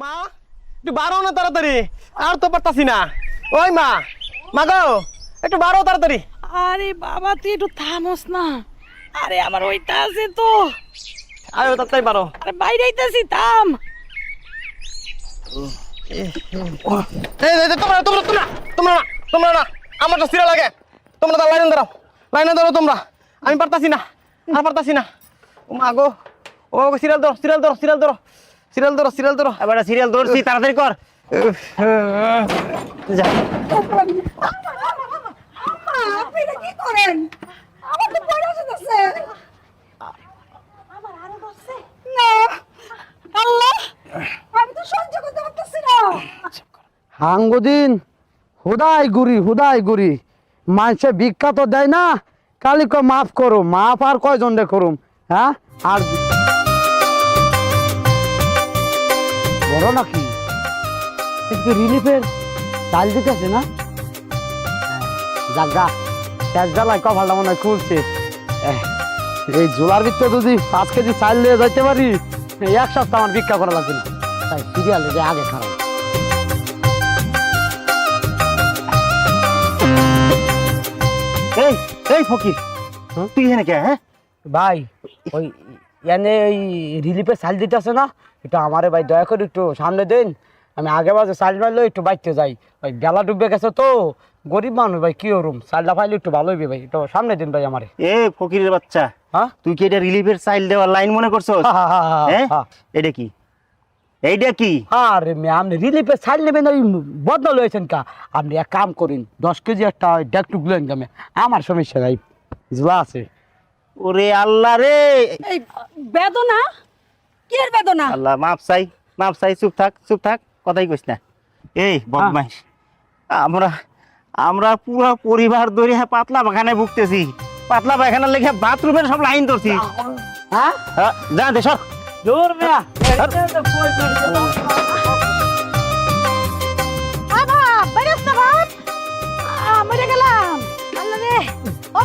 মা একটু বারো না তাড়াতাড়ি। আর তো পারতাছি না। ওই মা মা গো একটু বারো তাড়াতাড়ি। আরে বাবা তুই একটু থামস না। আরে আমার ওইটা আছে তো। আরে তাড়াতাড়ি বারো আরে বাইরে আইতাছি থাম। তোমরা তোমরা তোমরা তোমরা না তোমরা না। আমার তো সিরা লাগে। তোমরা তো লাইনে দাঁড়াও। লাইনে দাঁড়াও তোমরা। আমি পারতাছি না আর পারতাছি না। ও মা গো ও সিরিয়াল ধরো সিরিয়াল ধরো সিরিয়াল ধরো। সিরিয়াল ধরো সিরিয়াল ধরো। এবার সিরিয়াল ধরছি তাড়াতাড়ি কর। যা। আপনি এটা কি করেন আমার তো পয়সা যেতেছে আমার আরও ধরছে না আল্লাহ আমি তো সহ্য করতে পারতেছি না হাঙ্গুদিন হুদাই গুড়ি হুদাই গুড়ি মানুষে ভিক্ষা তো দেয় না কালি কয় মাফ করো মাফ আর কয়জন রে করুম হ্যাঁ? আর বড় নাকি? একটু রিলিফের চাল দিতেছে না? জাগা শেষ জ্বালায় কপালটা মনে হয় খুলছে। এই জোলার ভিতরে যদি পাঁচ কেজি চাল নিয়ে যাইতে পারি এক সপ্তাহ আমার ভিক্ষা করা লাগবে না। তাই সিরিয়ালে যে আগে খারাপ। এই এই ফকির, তুই এখানে কে হ্যাঁ? ভাই, ওই এনে এই রিলিফে সাইল দিতেছে না একটু আমারে ভাই দয়া করে একটু সামনে দেন। আমি আগে বাজে সাইল মারলে একটু বাইতে যাই। ওই বেলা ডুবে গেছে তো গরিব মানুষ ভাই কি ওরম? সাইলটা পাইলে একটু ভালো হইবে ভাই একটু সামনে দিন ভাই আমারে। এ ফকিরের বাচ্চা হ্যাঁ? তুই কি এটা রিলিফের চাইল দেওয়ার লাইন মনে করছ হা, হা, হা, হা, হ্যাঁ। এটা কি? এইটা কি? আরে মে আপনি রিলিফে সাইল নেবেন ওই বদল হয়েছেন কা। আপনি এক কাম করেন দশ কেজি একটা ডেকটুক লেন আমার সমস্যা নাই জুলা আছে। ওরে আল্লাহ রে। বেদনা? কি আর বেদনা? আল্লাহ মাপ চাই মাপ চাই চুপ থাক চুপ থাক কথাই কইস না। এই বদমাইশ আমরা আমরা পুরো পরিবার ধরে হ্যাঁ পাতলা বাগানে ভুগতেছি। পাতলা পায়খানা লেগে বাথরুমের সব লাইন ধরছি। হ্যাঁ? হ্যাঁ যা দে সর। জোর মিয়া। বাপ গেলাম। ও